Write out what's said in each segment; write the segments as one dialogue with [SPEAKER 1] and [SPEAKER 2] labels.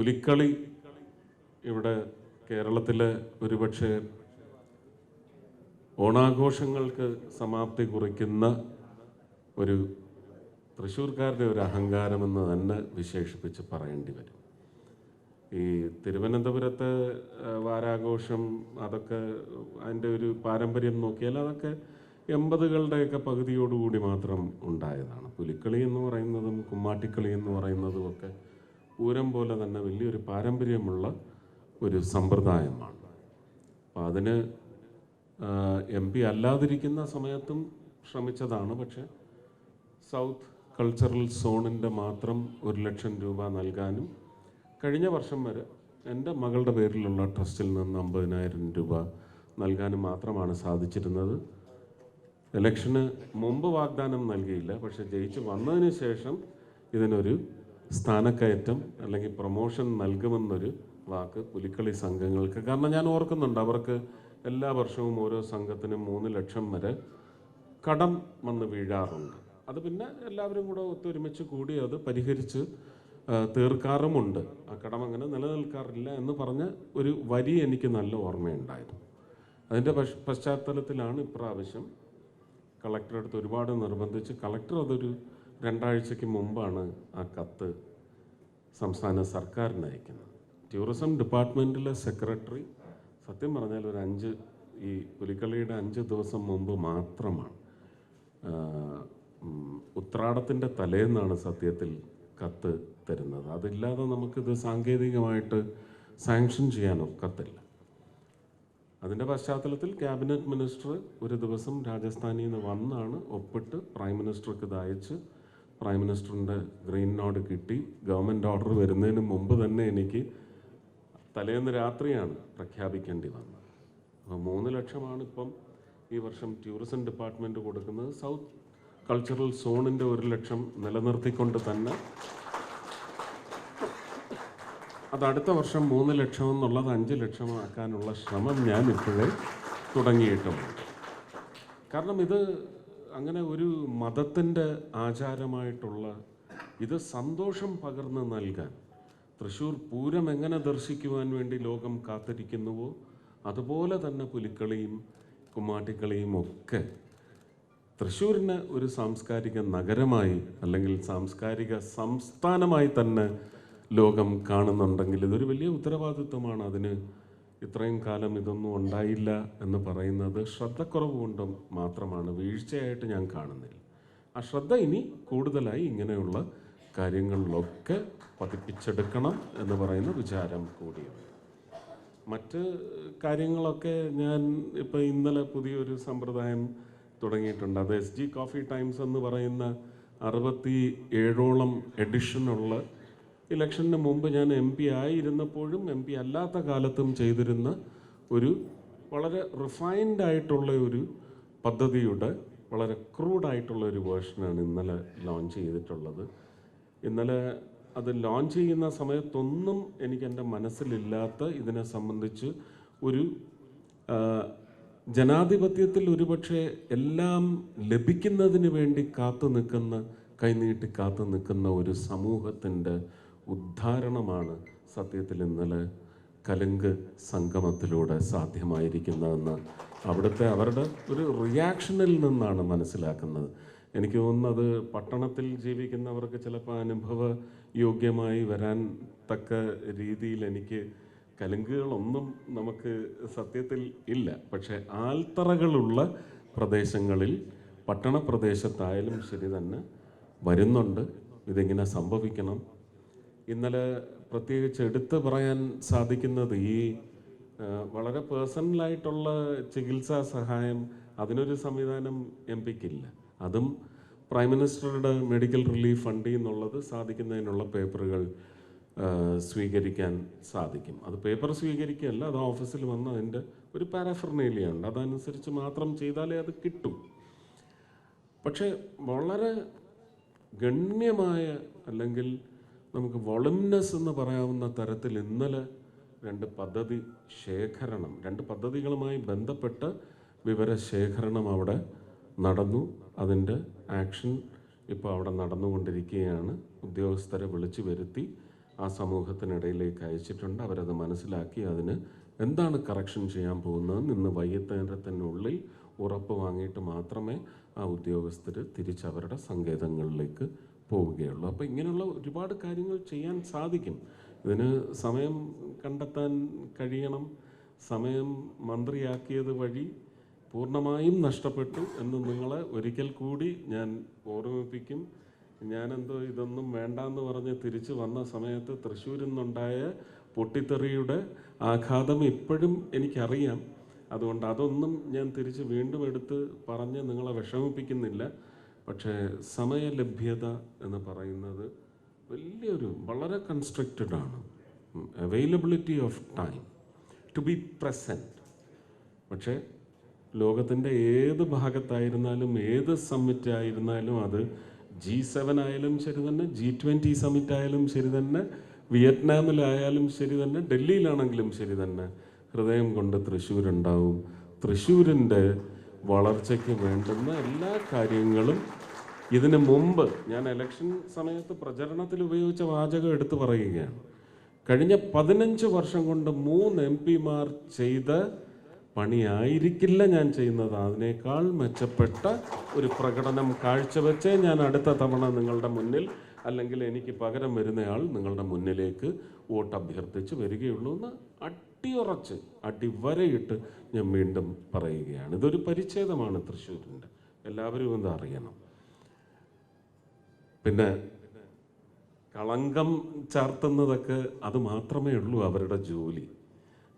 [SPEAKER 1] പുലിക്കളി ഇവിടെ കേരളത്തിലെ ഒരുപക്ഷെ ഓണാഘോഷങ്ങൾക്ക് സമാപ്തി കുറിക്കുന്ന ഒരു തൃശ്ശൂർക്കാരുടെ ഒരു അഹങ്കാരമെന്ന് തന്നെ വിശേഷിപ്പിച്ച് പറയേണ്ടി വരും. ഈ തിരുവനന്തപുരത്തെ വാരാഘോഷം അതൊക്കെ അതിന്റെ ഒരു പാരമ്പര്യം നോക്കിയാൽ അതൊക്കെ എൺപതുകളുടെയൊക്കെ പകുതിയോടുകൂടി മാത്രം ഉണ്ടായതാണ്. പുലിക്കളി എന്ന് പറയുന്നതും കുമ്മാട്ടിക്കളി എന്ന് പറയുന്നതും ഒക്കെ പൂരം പോലെ തന്നെ വലിയൊരു പാരമ്പര്യമുള്ള ഒരു സമ്പ്രദായമാണ്. അപ്പം അതിന് എം പി അല്ലാതിരിക്കുന്ന സമയത്തും ശ്രമിച്ചതാണ്. പക്ഷേ സൗത്ത് കൾച്ചറൽ സോണിന്റെ മാത്രം ഒരു ലക്ഷം രൂപ നൽകാനും കഴിഞ്ഞ വർഷം വരെ എന്റെ മകളുടെ പേരിലുള്ള ട്രസ്റ്റിൽ നിന്ന് അമ്പതിനായിരം രൂപ നൽകാനും മാത്രമാണ് സാധിച്ചിരുന്നത്. ഇലക്ഷന് മുമ്പ് വാഗ്ദാനം നൽകിയില്ല. പക്ഷെ ജയിച്ച് വന്നതിന് ശേഷം ഇതിനൊരു സ്ഥാനക്കയറ്റം അല്ലെങ്കിൽ പ്രൊമോഷൻ നൽകുമെന്നൊരു വാക്ക് പുലിക്കളി സംഘങ്ങൾക്ക്. കാരണം ഞാൻ ഓർക്കുന്നുണ്ട് അവർക്ക് എല്ലാ വർഷവും ഓരോ സംഘത്തിനും മൂന്ന് ലക്ഷം വരെ കടം വന്ന് വീഴാറുണ്ട്. അത് പിന്നെ എല്ലാവരും കൂടെ ഒത്തൊരുമിച്ച് കൂടി അത് പരിഹരിച്ച് തീർക്കാറുമുണ്ട്. ആ കടം അങ്ങനെ നിലനിൽക്കാറില്ല എന്ന് പറഞ്ഞ ഒരു വരി എനിക്ക് നല്ല ഓർമ്മയുണ്ടായിരുന്നു. അതിന്റെ പശ്ചാത്തലത്തിലാണ് ഇപ്രാവശ്യം കളക്ടർ അടുത്ത് ഒരുപാട് നിർബന്ധിച്ച് കളക്ടർ അതൊരു രണ്ടാഴ്ചയ്ക്ക് മുമ്പാണ് ആ കത്ത് സംസ്ഥാന സർക്കാരിന് അയക്കുന്നത്. ടൂറിസം ഡിപ്പാർട്ട്മെന്റിലെ സെക്രട്ടറി സത്യം പറഞ്ഞാൽ ഒരു അഞ്ച് ഈ പുലിക്കളിയുടെ അഞ്ച് ദിവസം മുമ്പ് മാത്രമാണ്. ഉത്രാടത്തിന്റെ തലേന്നാണ് സത്യത്തിൽ കത്ത് തരുന്നത്. അതില്ലാതെ നമുക്കിത് സാങ്കേതികമായിട്ട് സാങ്ഷൻ ചെയ്യാനോ കത്തില്ല അതിന്റെ പശ്ചാത്തലത്തിൽ ക്യാബിനറ്റ് മിനിസ്റ്റർ ഒരു ദിവസം രാജസ്ഥാനിൽ നിന്ന് വന്നാണ് ഒപ്പിട്ട് പ്രൈം മിനിസ്റ്റർക്ക് ഇത് അയച്ച് പ്രൈം മിനിസ്റ്ററിന്റെ ഗ്രീൻ നോഡ് കിട്ടി. ഗവൺമെന്റ് ഓർഡർ വരുന്നതിന് മുമ്പ് തന്നെ എനിക്ക് തലേന്ന് രാത്രിയാണ് പ്രഖ്യാപിക്കേണ്ടി വന്നത്. അപ്പോൾ മൂന്ന് ലക്ഷമാണ് ഇപ്പം ഈ വർഷം ടൂറിസം ഡിപ്പാർട്ട്മെന്റ് കൊടുക്കുന്നത്. സൗത്ത് കൾച്ചറൽ സോണിന്റെ ഒരു ലക്ഷം നിലനിർത്തിക്കൊണ്ട് തന്നെ അത് അടുത്ത വർഷം മൂന്ന് ലക്ഷം എന്നുള്ളത് അഞ്ച് ലക്ഷമാക്കാനുള്ള ശ്രമം ഞാൻ ഇപ്പോഴേ തുടങ്ങിയിട്ടുണ്ട് കാരണം ഇത് അങ്ങനെ ഒരു മതത്തിന്റെ ആചാരമായിട്ടുള്ള ഇത് സന്തോഷം പകർന്ന് നൽകാൻ തൃശ്ശൂർ പൂരം എങ്ങനെ ദർശിക്കുവാൻ വേണ്ടി ലോകം കാത്തിരിക്കുന്നുവോ അതുപോലെ തന്നെ പുലിക്കളിയും കുമ്മാട്ടിക്കളിയും ഒക്കെ തൃശ്ശൂരിനെ ഒരു സാംസ്കാരിക നഗരമായി അല്ലെങ്കിൽ സാംസ്കാരിക സംസ്ഥാനമായി തന്നെ ലോകം കാണുന്നുണ്ടെങ്കിൽ ഇതൊരു വലിയ ഉത്തരവാദിത്വമാണ്. അതിന് ഇത്രയും കാലം ഇതൊന്നും ഉണ്ടായില്ല എന്ന് പറയുന്നത് ശ്രദ്ധക്കുറവ് കൊണ്ട് മാത്രമാണ്. വീഴ്ചയായിട്ട് ഞാൻ കാണുന്നില്ല. ആ ശ്രദ്ധ ഇനി കൂടുതലായി ഇങ്ങനെയുള്ള കാര്യങ്ങളിലൊക്കെ പതിപ്പിച്ചെടുക്കണം എന്ന് പറയുന്ന വിചാരം കൂടിയാണ് മറ്റ് കാര്യങ്ങളൊക്കെ ഞാൻ ഇപ്പോൾ ഇന്നലെ പുതിയൊരു സമ്പ്രദായം തുടങ്ങിയിട്ടുണ്ട്. അത് എസ് ജി കോഫി ടൈംസ് എന്ന് പറയുന്ന അറുപത്തി ഏഴോളം എഡിഷനുള്ള ഇലക്ഷന് മുമ്പ് ഞാൻ എം പി ആയിരുന്നപ്പോഴും എം പി അല്ലാത്ത കാലത്തും ചെയ്തിരുന്ന ഒരു വളരെ റിഫൈൻഡ് ആയിട്ടുള്ള ഒരു പദ്ധതിയുടെ വളരെ ക്രൂഡായിട്ടുള്ള ഒരു വേർഷനാണ് ഇന്നലെ ലോഞ്ച് ചെയ്തിട്ടുള്ളത്. ഇന്നലെ അത് ലോഞ്ച് ചെയ്യുന്ന സമയത്തൊന്നും എനിക്ക് എന്റെ മനസ്സിലില്ലാത്ത ഇതിനെ സംബന്ധിച്ച് ഒരു ജനാധിപത്യത്തിൽ ഒരുപക്ഷെ എല്ലാം ലഭിക്കുന്നതിന് വേണ്ടി കാത്തു നിൽക്കുന്ന കൈനീട്ടി കാത്തു നിൽക്കുന്ന ഒരു സമൂഹത്തിന്റെ ഉദ്ധാരണമാണ് സത്യത്തിൽ ഇന്നലെ കലുങ്ക് സംഗമത്തിലൂടെ സാധ്യമായിരിക്കുന്നതെന്ന് അവിടുത്തെ അവരുടെ ഒരു റിയാക്ഷനിൽ നിന്നാണ് മനസ്സിലാക്കുന്നത്. എനിക്ക് തോന്നുന്നത് പട്ടണത്തിൽ ജീവിക്കുന്നവർക്ക് ചിലപ്പോൾ അനുഭവ യോഗ്യമായി വരാൻ തക്ക രീതിയിൽ എനിക്ക് കലുങ്കുകളൊന്നും നമുക്ക് സത്യത്തിൽ ഇല്ല. പക്ഷേ ആൽത്തറകളുള്ള പ്രദേശങ്ങളിൽ പട്ടണ പ്രദേശത്തായാലും ശരി തന്നെ വരുന്നുണ്ട്. ഇതിങ്ങനെ സംഭവിക്കണം? ഇന്നലെ പ്രത്യേകിച്ച് എടുത്തു പറയാൻ സാധിക്കുന്നത് ഈ വളരെ പേഴ്സണലായിട്ടുള്ള ചികിത്സാ സഹായം അതിനൊരു സംവിധാനം എം പിക്കില്ല. അതും പ്രൈം മിനിസ്റ്ററുടെ മെഡിക്കൽ റിലീഫ് ഫണ്ടിൽ നിന്നുള്ളത് സാധിക്കുന്നതിനുള്ള പേപ്പറുകൾ സ്വീകരിക്കാൻ സാധിക്കും. അത് പേപ്പർ സ്വീകരിക്കുകയല്ല അത് ഓഫീസിൽ വന്ന് അതിന്റെ ഒരു പാരാഫർണേലിയ ഉണ്ട് അതനുസരിച്ച് മാത്രം ചെയ്താലേ അത് കിട്ടും. പക്ഷേ വളരെ ഗണ്യമായ അല്ലെങ്കിൽ നമുക്ക് വോളംനെസ് എന്ന് പറയാവുന്ന തരത്തിൽ ഇന്നലെ രണ്ട് പദ്ധതി ശേഖരണം രണ്ട് പദ്ധതികളുമായി ബന്ധപ്പെട്ട വിവരശേഖരണം അവിടെ നടന്നു. അതിന്റെ ആക്ഷൻ ഇപ്പോൾ അവിടെ നടന്നുകൊണ്ടിരിക്കുകയാണ്. ഉദ്യോഗസ്ഥരെ വിളിച്ചു വരുത്തി ആ സമൂഹത്തിനിടയിലേക്ക് അയച്ചിട്ടുണ്ട്. അവരത് മനസ്സിലാക്കി അതിന് എന്താണ് കറക്ഷൻ ചെയ്യാൻ പോകുന്നതെന്ന് ഇന്ന് വൈകുന്നേരത്തിനുള്ളിൽ ഉറപ്പ് വാങ്ങിയിട്ട് മാത്രമേ ആ ഉദ്യോഗസ്ഥർ തിരിച്ചവരുടെ സങ്കേതങ്ങളിലേക്ക് പോവുകയുള്ളൂ. അപ്പോൾ ഇങ്ങനെയുള്ള ഒരുപാട് കാര്യങ്ങൾ ചെയ്യാൻ സാധിക്കും. ഇതിന് സമയം കണ്ടെത്താൻ കഴിയണം. സമയം മന്ത്രിയാക്കിയത് വഴി പൂർണമായും നഷ്ടപ്പെട്ടു എന്ന് നിങ്ങളെ ഒരിക്കൽ കൂടി ഞാൻ ഓർമ്മിപ്പിക്കും. ഞാനെന്തോ ഇതൊന്നും വേണ്ടാന്ന് പറഞ്ഞ് തിരിച്ചു വന്ന സമയത്ത് തൃശ്ശൂരിൽ നിന്നുണ്ടായ പൊട്ടിത്തെറിയുടെ ആഘാതം ഇപ്പോഴും എനിക്കറിയാം. അതുകൊണ്ട് അതൊന്നും ഞാൻ തിരിച്ച് വീണ്ടും എടുത്ത് പറഞ്ഞ് നിങ്ങളെ വിഷമിപ്പിക്കുന്നില്ല. പക്ഷേ സമയലഭ്യത എന്ന് പറയുന്നത് വലിയൊരു വളരെ കൺസ്ട്രക്റ്റഡ് ആണ്. Availability of time to be present പക്ഷേ ലോകത്തിന്റെ ഏത് ഭാഗത്തായിരുന്നാലും ഏത് സമ്മിറ്റ് ആയിരുന്നാലും അത് ജി സെവൻ ആയാലും ശരി തന്നെ ജി ട്വന്റി സമ്മിറ്റ് ആയാലും ശരി തന്നെ വിയറ്റ്നാമിലായാലും ശരി തന്നെ ഡൽഹിയിലാണെങ്കിലും ശരി തന്നെ ഹൃദയം കൊണ്ട് തൃശ്ശൂരുണ്ടാവും. തൃശ്ശൂരിന്റെ വളർച്ചയ്ക്ക് വേണ്ടുന്ന എല്ലാ കാര്യങ്ങളും ഇതിനു മുമ്പ് ഞാൻ ഇലക്ഷൻ സമയത്ത് പ്രചരണത്തിൽ ഉപയോഗിച്ച വാചകം എടുത്തു പറയുകയാണ്. കഴിഞ്ഞ പതിനഞ്ച് വർഷം കൊണ്ട് മൂന്ന് എം പിമാർ ചെയ്ത പണിയായിരിക്കില്ല ഞാൻ ചെയ്യുന്നത്. അതിനേക്കാൾ മെച്ചപ്പെട്ട ഒരു പ്രകടനം കാഴ്ചവെച്ചേ ഞാൻ അടുത്ത തവണ നിങ്ങളുടെ മുന്നിൽ അല്ലെങ്കിൽ എനിക്ക് പകരം വരുന്നയാൾ നിങ്ങളുടെ മുന്നിലേക്ക് വോട്ട് അഭ്യർത്ഥിച്ച് വരികയുള്ളൂ എന്ന് അട്ടിയുറച്ച് അടിവരയിട്ട് ഞാൻ വീണ്ടും പറയുകയാണ്. ഇതൊരു പരിച്ഛേദമാണ് തൃശ്ശൂരിന്റെ. എല്ലാവരും ഇത് അറിയണം. പിന്നെ കളങ്കം ചാർത്തുന്നതൊക്കെ അത് മാത്രമേ ഉള്ളൂ അവരുടെ ജോലി.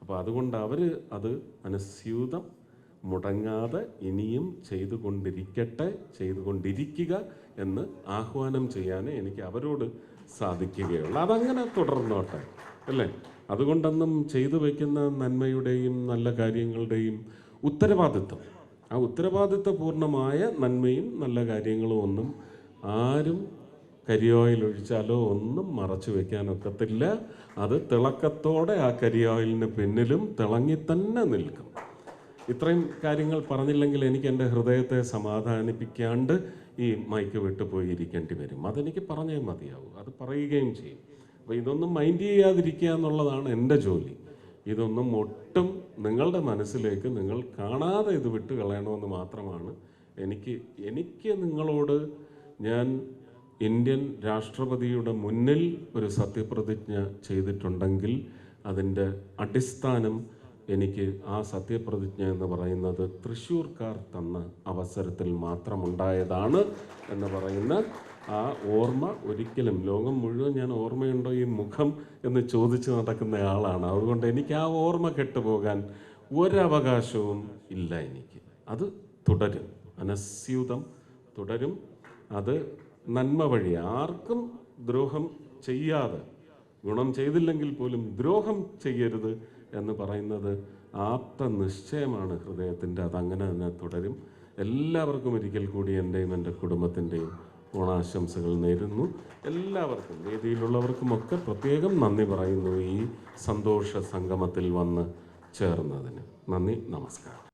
[SPEAKER 1] അപ്പോൾ അതുകൊണ്ട് അവർ അത് അനുസ്യൂതം മുടങ്ങാതെ ഇനിയും ചെയ്തുകൊണ്ടിരിക്കട്ടെ ചെയ്തുകൊണ്ടിരിക്കുക എന്ന് ആഹ്വാനം ചെയ്യാനേ എനിക്ക് അവരോട് സാധിക്കുകയുള്ളൂ. അതങ്ങനെ തുടർന്നോട്ടെ അല്ലേ? അതുകൊണ്ടൊന്നും ചെയ്തു വയ്ക്കുന്ന നന്മയുടെയും നല്ല കാര്യങ്ങളുടെയും ഉത്തരവാദിത്വം. ആ ഉത്തരവാദിത്വപൂർണമായ നന്മയും നല്ല കാര്യങ്ങളും ഒന്നും ആരും കരിയോയിൽ ഒഴിച്ചാലോ ഒന്നും മറച്ചു വെക്കാനൊക്കത്തില്ല. അത് തിളക്കത്തോടെ ആ കരിയോയിലിന് പിന്നിലും തിളങ്ങി തന്നെ നിൽക്കും. ഇത്രയും കാര്യങ്ങൾ പറഞ്ഞില്ലെങ്കിൽ എനിക്ക് എന്റെ ഹൃദയത്തെ സമാധാനിപ്പിക്കാണ്ട് ഈ മൈക്ക് വിട്ടു പോയിരിക്കേണ്ടി വരും. അതെനിക്ക് പറഞ്ഞേ മതിയാവും. അത് പറയുകയും ചെയ്യും. അപ്പോൾ ഇതൊന്നും മൈൻഡ് ചെയ്യാതിരിക്കുക എന്നുള്ളതാണ് എന്റെ ജോലി. ഇതൊന്നും ഒട്ടും നിങ്ങളുടെ മനസ്സിലേക്ക് നിങ്ങൾ കാണാതെ ഇത് വിട്ട് കളയണമെന്ന് മാത്രമാണ് എനിക്ക് എനിക്ക് നിങ്ങളോട് ഞാൻ ഇന്ത്യൻ രാഷ്ട്രപതിയുടെ മുന്നിൽ ഒരു സത്യപ്രതിജ്ഞ ചെയ്തിട്ടുണ്ടെങ്കിൽ അതിന്റെ അടിസ്ഥാനം എനിക്ക് ആ സത്യപ്രതിജ്ഞ എന്ന് പറയുന്നത് തൃശ്ശൂർക്കാർ തന്ന അവസരത്തിൽ മാത്രമുണ്ടായതാണ് എന്ന് പറയുന്ന ആ ഓർമ്മ ഒരിക്കലും ലോകം മുഴുവൻ ഞാൻ ഓർമ്മയുണ്ടോ ഈ മുഖം എന്ന് ചോദിച്ച് നടക്കുന്ന ആളാണ്. അതുകൊണ്ട് എനിക്ക് ആ ഓർമ്മ കെട്ടുപോകാൻ ഒരവകാശവും ഇല്ല എനിക്ക്. അത് തുടരും. അനസ്യൂതം തുടരും. അത് നന്മ വഴി. ആർക്കും ദ്രോഹം ചെയ്യാതെ ഗുണം ചെയ്തില്ലെങ്കിൽ പോലും ദ്രോഹം ചെയ്യരുത് എന്ന് പറയുന്നത് ആപ്ത നിശ്ചയമാണ് ഹൃദയത്തിന്റെ. അതങ്ങനെ തന്നെ തുടരും. എല്ലാവർക്കും ഒരിക്കൽ കൂടി എന്റെയും എന്റെ കുടുംബത്തിന്റെയും ഓണാശംസകൾ നേരുന്നു. എല്ലാവർക്കും വേദിയിലുള്ളവർക്കുമൊക്കെ പ്രത്യേകം നന്ദി പറയുന്നു ഈ സന്തോഷ സംഗമത്തിൽ വന്ന് ചേർന്നതിന്. നന്ദി നമസ്കാരം.